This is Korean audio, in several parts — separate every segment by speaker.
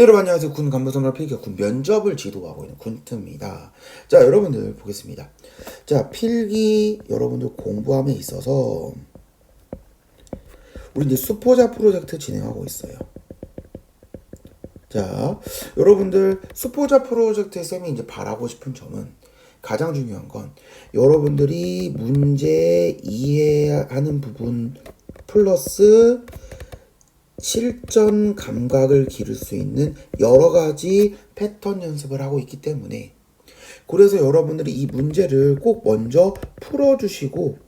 Speaker 1: 네, 여러분 안녕하세요. 군 간부선발 필기 군 면접을 지도하고 있는 군트입니다. 자, 여러분들 보겠습니다. 자, 필기 여러분들 공부함에 있어서 우리 이제 수포자 프로젝트 진행하고 있어요. 자, 여러분들 수포자 프로젝트에 쌤이 이제 바라고 싶은 점은 가장 중요한 건 여러분들이 문제 이해하는 부분 플러스 실전 감각을 기를 수 있는 여러 가지 패턴 연습을 하고 있기 때문에 그래서 여러분들이 이 문제를 꼭 먼저 풀어주시고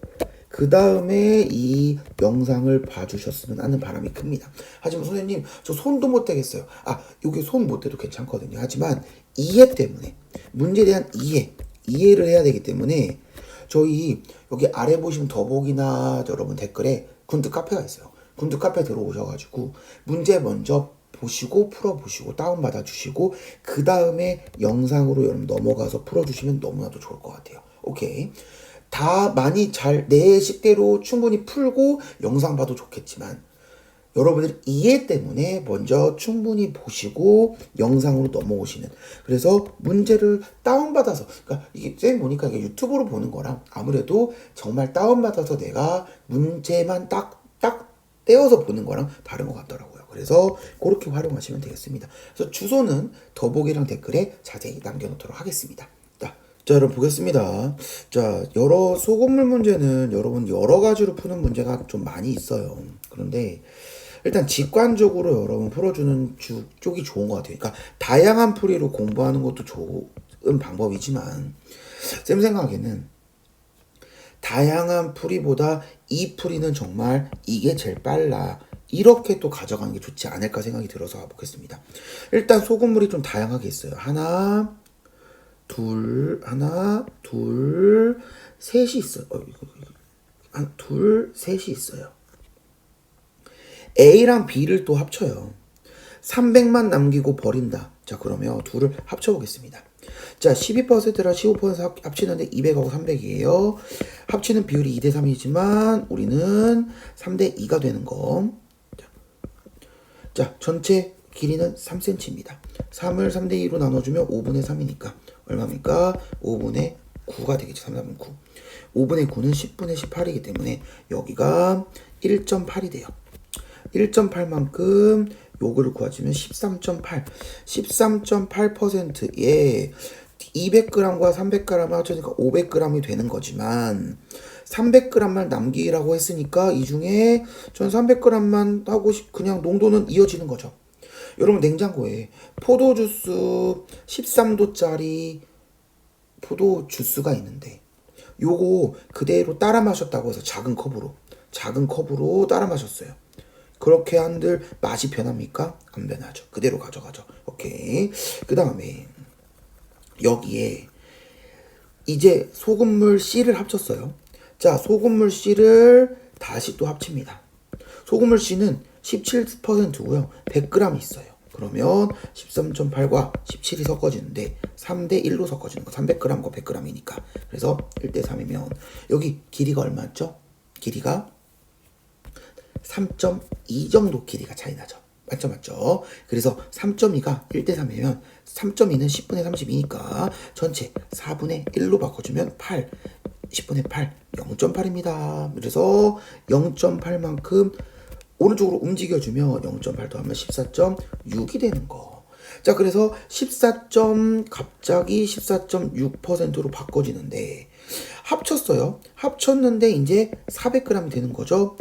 Speaker 1: 그 다음에 이 영상을 봐주셨으면 하는 바람이 큽니다. 하지만 선생님 저 손도 못 대겠어요. 아 여기 손 못 대도 괜찮거든요. 하지만 이해 때문에 문제에 대한 이해 이해를 해야 되기 때문에 저희 여기 아래 보시면 더보기나 여러분 댓글에 군드 카페가 있어요. 군드 카페 들어오셔가지고 문제 먼저 보시고 풀어보시고 다운받아 주시고 그 다음에 영상으로 여러분 넘어가서 풀어주시면 너무나도 좋을 것 같아요. 오케이. 다 많이 잘 내 식대로 충분히 풀고 영상 봐도 좋겠지만 여러분들 이해 때문에 먼저 충분히 보시고 영상으로 넘어오시는 그래서 문제를 다운받아서 그러니까 이게 쌤 보니까 이게 유튜브로 보는 거랑 아무래도 정말 다운받아서 내가 문제만 딱딱 떼어서 보는 거랑 다른 것 같더라고요. 그래서 그렇게 활용하시면 되겠습니다. 그래서 주소는 더보기랑 댓글에 자세히 남겨놓도록 하겠습니다. 자, 자, 여러분 보겠습니다. 자, 여러 소금물 문제는 여러분 여러 가지로 푸는 문제가 좀 많이 있어요. 그런데 일단 직관적으로 여러분 풀어주는 주, 쪽이 좋은 것 같아요. 그러니까 다양한 풀이로 공부하는 것도 좋은 방법이지만 쌤 생각에는 다양한 풀이보다 이 풀이는 정말 이게 제일 빨라. 이렇게 또 가져가는 게 좋지 않을까 생각이 들어서 가보겠습니다. 일단 소금물이 좀 다양하게 있어요. 하나, 둘, 하나, 둘, 셋이 있어요. 어, 이거, 둘, 셋이 있어요. A랑 B를 또 합쳐요. 300만 남기고 버린다. 자, 그러면 둘을 합쳐보겠습니다. 자, 12%랑 15% 합치는데 200하고 300이에요. 합치는 비율이 2대 3이지만 우리는 3대 2가 되는 거. 자, 자, 전체 길이는 3cm입니다. 3을 3대 2로 나눠주면 5분의 3이니까 얼마입니까? 5분의 9가 되겠죠. 3, 3, 9. 5분의 9는 10분의 18이기 때문에 여기가 1.8이 돼요. 1.8만큼 요거를 구하시면 13.8. 13.8%에 200g과 300g 합쳐니까 500g이 되는 거지만 300g만 남기라고 했으니까 이 중에 전 300g만 하고 싶- 그냥 농도는 이어지는 거죠. 여러분 냉장고에 포도 주스 13도짜리 포도 주스가 있는데 요거 그대로 따라 마셨다고 해서 작은 컵으로 작은 컵으로 따라 마셨어요. 그렇게 한들 맛이 변합니까? 안 변하죠. 그대로 가져가죠. 오케이. 그 다음에 여기에 이제 소금물 C를 합쳤어요. 자, 소금물 C를 다시 또 합칩니다. 소금물 C는 17%고요. 100g 있어요. 그러면 13.8과 17이 섞어지는데 3대 1로 섞어지는 거. 300g과 100g이니까. 그래서 1대 3이면 여기 길이가 얼마죠? 길이가 3.2 정도 길이가 차이 나죠. 맞죠, 맞죠? 그래서 3.2가 1대 3이면 3.2는 10분의 32니까 전체 4분의 1로 바꿔주면 8, 10분의 8, 0.8입니다. 그래서 0.8만큼 오른쪽으로 움직여주면 0.8 더하면 14.6이 되는 거. 자, 그래서 14. 갑자기 14.6%로 바꿔지는데 합쳤어요. 합쳤는데 이제 400g이 되는 거죠.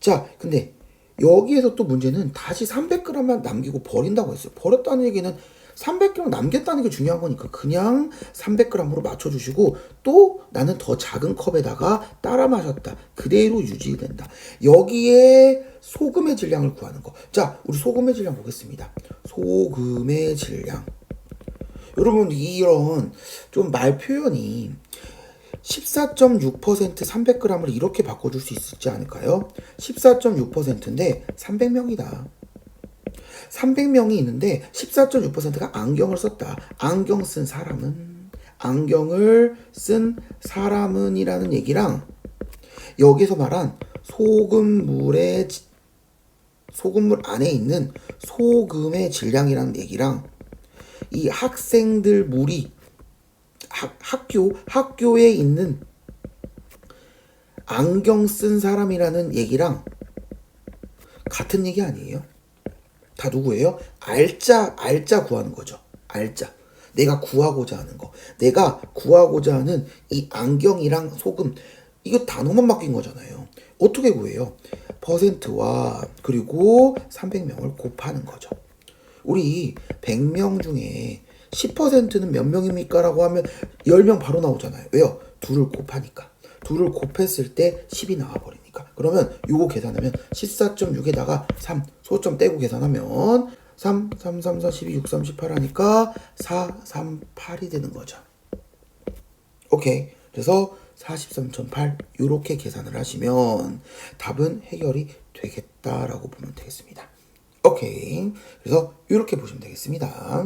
Speaker 1: 자, 근데 여기에서 또 문제는 다시 300g만 남기고 버린다고 했어요. 버렸다는 얘기는 300g 남겼다는 게 중요한 거니까 그냥 300g으로 맞춰주시고 또 나는 더 작은 컵에다가 따라 마셨다. 그대로 유지된다. 여기에 소금의 질량을 구하는 거. 자, 우리 소금의 질량 보겠습니다. 소금의 질량. 여러분 이런 좀 말 표현이 14.6% 300g을 이렇게 바꿔줄 수 있지 않을까요? 14.6%인데 300명이다. 300명이 있는데 14.6%가 안경을 썼다. 안경 쓴 사람은 안경을 쓴 사람은이라는 얘기랑 여기서 말한 소금물의 지- 소금물 안에 있는 소금의 질량이라는 얘기랑 이 학생들 무리 학, 학교 학교에 있는 안경 쓴 사람이라는 얘기랑 같은 얘기 아니에요? 다 누구예요? 알짜 알짜 구하는 거죠. 알짜. 내가 구하고자 하는 거. 내가 구하고자 하는 이 안경이랑 소금 이거 단어만 바뀐 거잖아요. 어떻게 구해요? 퍼센트와 그리고 300명을 곱하는 거죠. 우리 100명 중에 10%는 몇 명입니까? 라고 하면 10명 바로 나오잖아요. 왜요? 둘을 곱하니까. 둘을 곱했을 때 10이 나와버리니까. 그러면 요거 계산하면 14.6에다가 3 소점 떼고 계산하면 3, 3, 3, 4, 12, 6, 3, 18 하니까 4, 3, 8이 되는 거죠. 오케이. 그래서 43.8 이렇게 계산을 하시면 답은 해결이 되겠다라고 보면 되겠습니다. 오케이. 그래서 이렇게 보시면 되겠습니다.